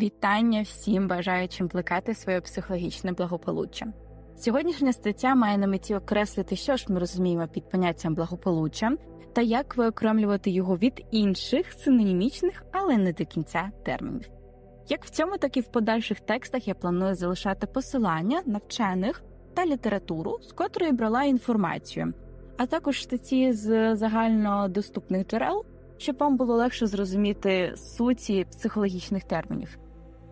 Вітання всім бажаючим плекати своє психологічне благополуччя. Сьогоднішня стаття має на меті окреслити, що ж ми розуміємо під поняттям благополуччя та як виокремлювати його від інших синонімічних, але не до кінця термінів. Як в цьому, так і в подальших текстах я планую залишати посилання на вчених та літературу, з котрої брала інформацію, а також статті з загальнодоступних джерел, щоб вам було легше зрозуміти суті психологічних термінів.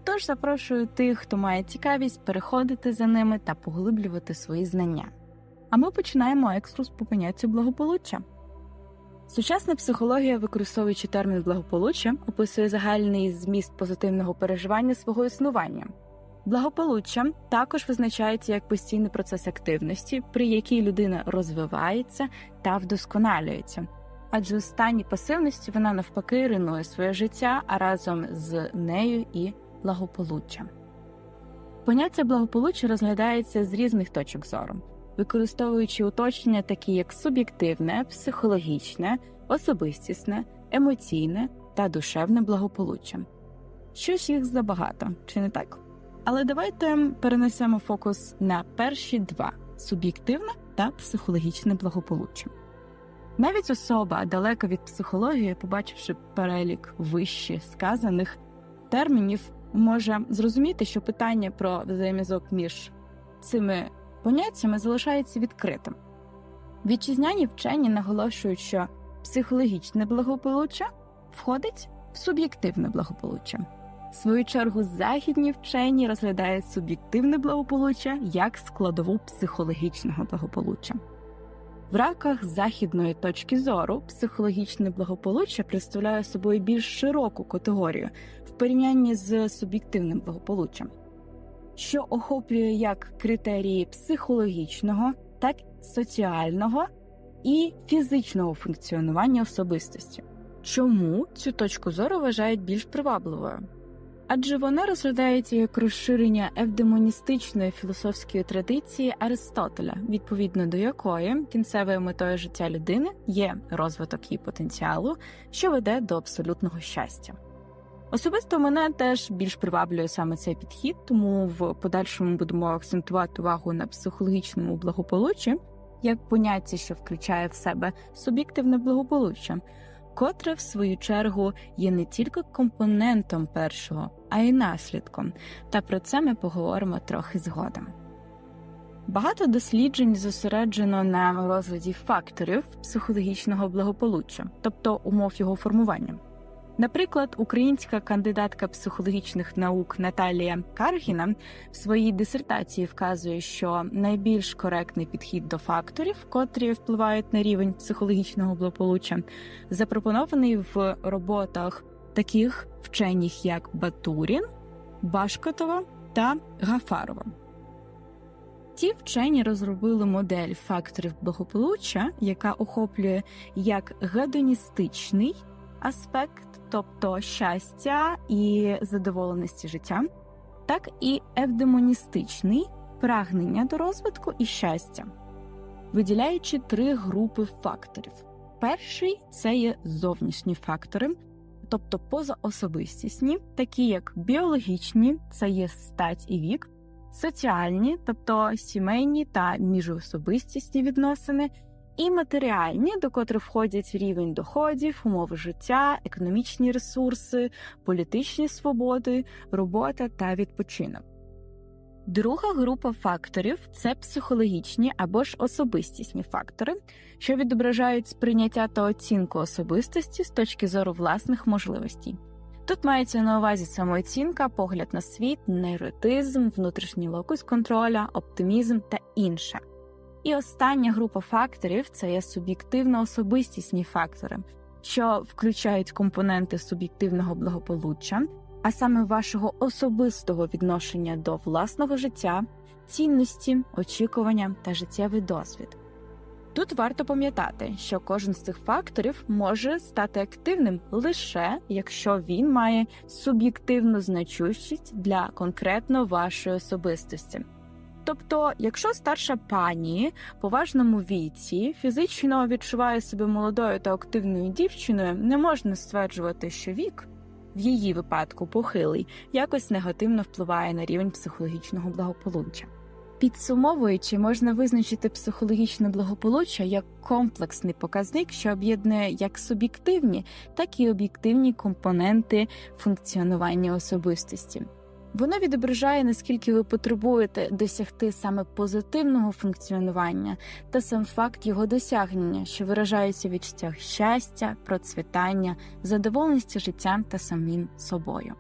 Тож запрошую тих, хто має цікавість переходити за ними та поглиблювати свої знання. А ми починаємо екскурс по поняттю благополуччя. Сучасна психологія, використовуючи термін благополуччя, описує загальний зміст позитивного переживання свого існування. Благополуччя також визначається як постійний процес активності, при якій людина розвивається та вдосконалюється. Адже у стані пасивності вона навпаки руйнує своє життя, а разом з нею і благополуччя. Поняття благополуччя розглядається з різних точок зору, використовуючи уточнення, такі як суб'єктивне, психологічне, особистісне, емоційне та душевне благополуччя. Що ж їх забагато, чи не так? Але давайте перенесемо фокус на перші два суб'єктивне та психологічне благополуччя. Навіть особа далека від психології, побачивши перелік вище сказаних термінів, може зрозуміти, що питання про взаємізок між цими поняттями залишається відкритим. Вітчизняні вчені наголошують, що психологічне благополуччя входить в суб'єктивне благополуччя. В свою чергу західні вчені розглядають суб'єктивне благополуччя як складову психологічного благополуччя. В рамках західної точки зору психологічне благополуччя представляє собою більш широку категорію в порівнянні з суб'єктивним благополуччям, що охоплює як критерії психологічного, так і соціального і фізичного функціонування особистості. Чому цю точку зору вважають більш привабливою? Адже вона розглядається як розширення евдемоністичної філософської традиції Аристотеля, відповідно до якої кінцевою метою життя людини є розвиток її потенціалу, що веде до абсолютного щастя. Особисто мене теж більш приваблює саме цей підхід, тому в подальшому будемо акцентувати увагу на психологічному благополуччі як поняття, що включає в себе суб'єктивне благополуччя котре, в свою чергу, є не тільки компонентом першого, а й наслідком, та про це ми поговоримо трохи згодом. Багато досліджень зосереджено на розгляді факторів психологічного благополуччя, тобто умов його формування. Наприклад, українська кандидатка психологічних наук Наталія Каргіна в своїй дисертації вказує, що найбільш коректний підхід до факторів, котрі впливають на рівень психологічного благополуччя, запропонований в роботах таких вчених, як Батурін, Башкотова та Гафарова. Ті вчені розробили модель факторів благополуччя, яка охоплює як гедоністичний аспект, тобто щастя і задоволеності життям, так і евдемоністичний прагнення до розвитку і щастя, виділяючи три групи факторів. Перший це є зовнішні фактори, тобто позаособистісні, такі як біологічні, це є стать і вік, соціальні, тобто сімейні та міжособистісні відносини і матеріальні, до котрих входять рівень доходів, умови життя, економічні ресурси, політичні свободи, робота та відпочинок. Друга група факторів це психологічні або ж особистісні фактори, що відображають сприйняття та оцінку особистості з точки зору власних можливостей. Тут мається на увазі самооцінка, погляд на світ, нейротизм, внутрішній локус контроля, оптимізм та інше. І остання група факторів це є суб'єктивно-особистісні фактори, що включають компоненти суб'єктивного благополуччя, а саме вашого особистого відношення до власного життя, цінності, очікування та життєвий досвід. Тут варто пам'ятати, що кожен з цих факторів може стати активним лише якщо він має суб'єктивну значущість для конкретно вашої особистості. Тобто, якщо старша пані по важному віці фізично відчуває себе молодою та активною дівчиною, не можна стверджувати, що вік в її випадку похилий, якось негативно впливає на рівень психологічного благополуччя. Підсумовуючи, можна визначити психологічне благополуччя як комплексний показник, що об'єднує як суб'єктивні, так і об'єктивні компоненти функціонування особистості. Воно відображає, наскільки ви потребуєте досягти саме позитивного функціонування та сам факт його досягнення, що виражається в відчуттях щастя, процвітання, задоволеності життям та самим собою.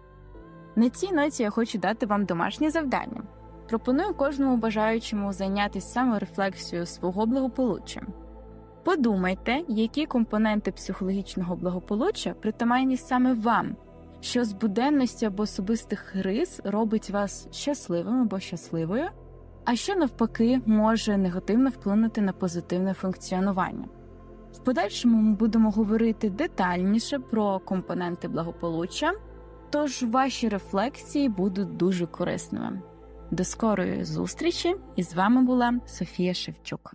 На цій ноті я хочу дати вам домашнє завдання. Пропоную кожному бажаючому зайнятися саморефлексією свого благополуччя. Подумайте, які компоненти психологічного благополуччя притаманні саме вам, що з буденності або особистих рис робить вас щасливим або щасливою, а що навпаки може негативно вплинути на позитивне функціонування. В подальшому ми будемо говорити детальніше про компоненти благополуччя, тож ваші рефлексії будуть дуже корисними. До скорої зустрічі! І з вами була Софія Шевчук.